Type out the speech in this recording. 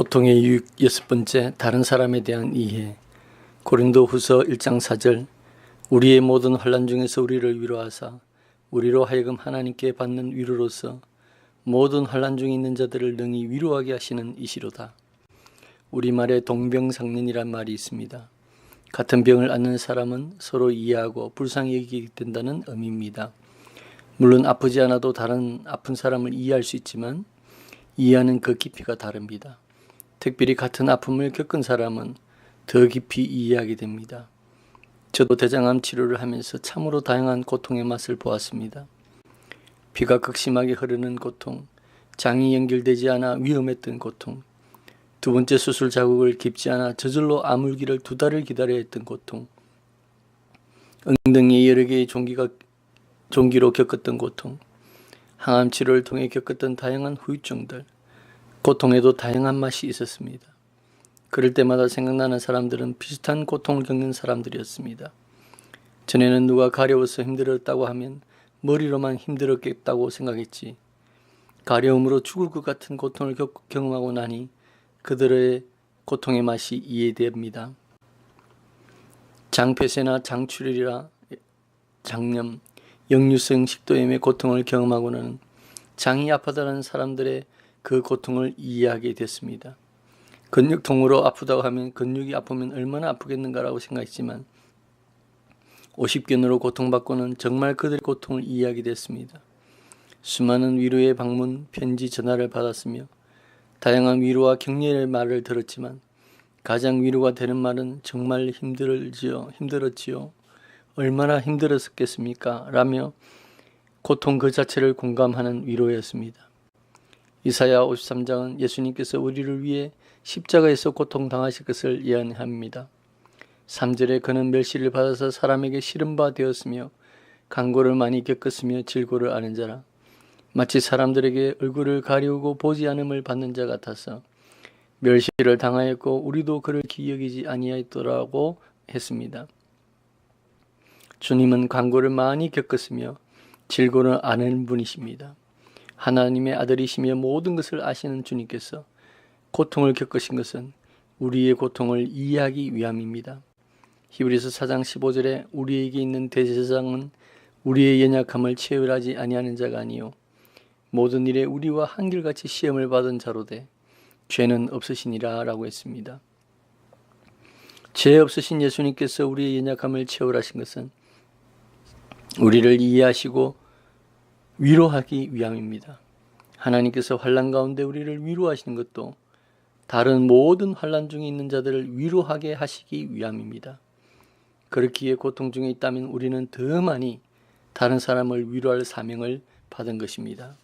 고통의 유익 여섯 번째 다른 사람에 대한 이해 고린도 후서 1장 4절 우리의 모든 환란 중에서 우리를 위로하사 우리로 하여금 하나님께 받는 위로로서 모든 환란 중에 있는 자들을 능히 위로하게 하시는 이시로다. 우리말에 동병상련이란 말이 있습니다. 같은 병을 앓는 사람은 서로 이해하고 불쌍히 여기게 된다는 의미입니다. 물론 아프지 않아도 다른 아픈 사람을 이해할 수 있지만 이해하는 그 깊이가 다릅니다. 특별히 같은 아픔을 겪은 사람은 더 깊이 이해하게 됩니다. 저도 대장암 치료를 하면서 참으로 다양한 고통의 맛을 보았습니다. 피가 극심하게 흐르는 고통, 장이 연결되지 않아 위험했던 고통, 두 번째 수술 자국을 깊지 않아 저절로 아물기를 두 달을 기다려야 했던 고통, 엉덩이에 여러 개의 종기가 종기로 겪었던 고통, 항암 치료를 통해 겪었던 다양한 후유증들, 고통에도 다양한 맛이 있었습니다. 그럴 때마다 생각나는 사람들은 비슷한 고통을 겪는 사람들이었습니다. 전에는 누가 가려워서 힘들었다고 하면 머리로만 힘들었겠다고 생각했지. 가려움으로 죽을 것 같은 고통을 겪- 경험하고 나니 그들의 고통의 맛이 이해됩니다. 장폐쇄나 장출혈이라 장염, 역류성 식도염의 고통을 경험하고는 장이 아파다는 사람들의 그 고통을 이해하게 됐습니다. 근육통으로 아프다고 하면 근육이 아프면 얼마나 아프겠는가라고 생각했지만 50견으로 고통받고는 정말 그들의 고통을 이해하게 됐습니다. 수많은 위로의 방문, 편지, 전화를 받았으며 다양한 위로와 격려의 말을 들었지만 가장 위로가 되는 말은 정말 힘들지요, 힘들었지요. 얼마나 힘들었겠습니까? 라며 고통 그 자체를 공감하는 위로였습니다. 이사야 53장은 예수님께서 우리를 위해 십자가에서 고통당하실 것을 예언합니다. 3절에 그는 멸시를 받아서 사람에게 시름바 되었으며 강고를 많이 겪었으며 질고를 아는 자라 마치 사람들에게 얼굴을 가리우고 보지 않음을 받는 자 같아서 멸시를 당하였고 우리도 그를 기억이지 아니하였더라고 했습니다. 주님은 강고를 많이 겪었으며 질고를 아는 분이십니다. 하나님의 아들이시며 모든 것을 아시는 주님께서 고통을 겪으신 것은 우리의 고통을 이해하기 위함입니다. 히브리서 4장 15절에 우리에게 있는 대제사장은 우리의 연약함을 체휼하지 아니하는 자가 아니요 모든 일에 우리와 한결같이 시험을 받은 자로되 죄는 없으시니라라고 했습니다. 죄 없으신 예수님께서 우리의 연약함을 체휼하신 것은 우리를 이해하시고 위로하기 위함입니다. 하나님께서 환란 가운데 우리를 위로하시는 것도 다른 모든 환란 중에 있는 자들을 위로하게 하시기 위함입니다. 그렇기에 고통 중에 있다면 우리는 더 많이 다른 사람을 위로할 사명을 받은 것입니다.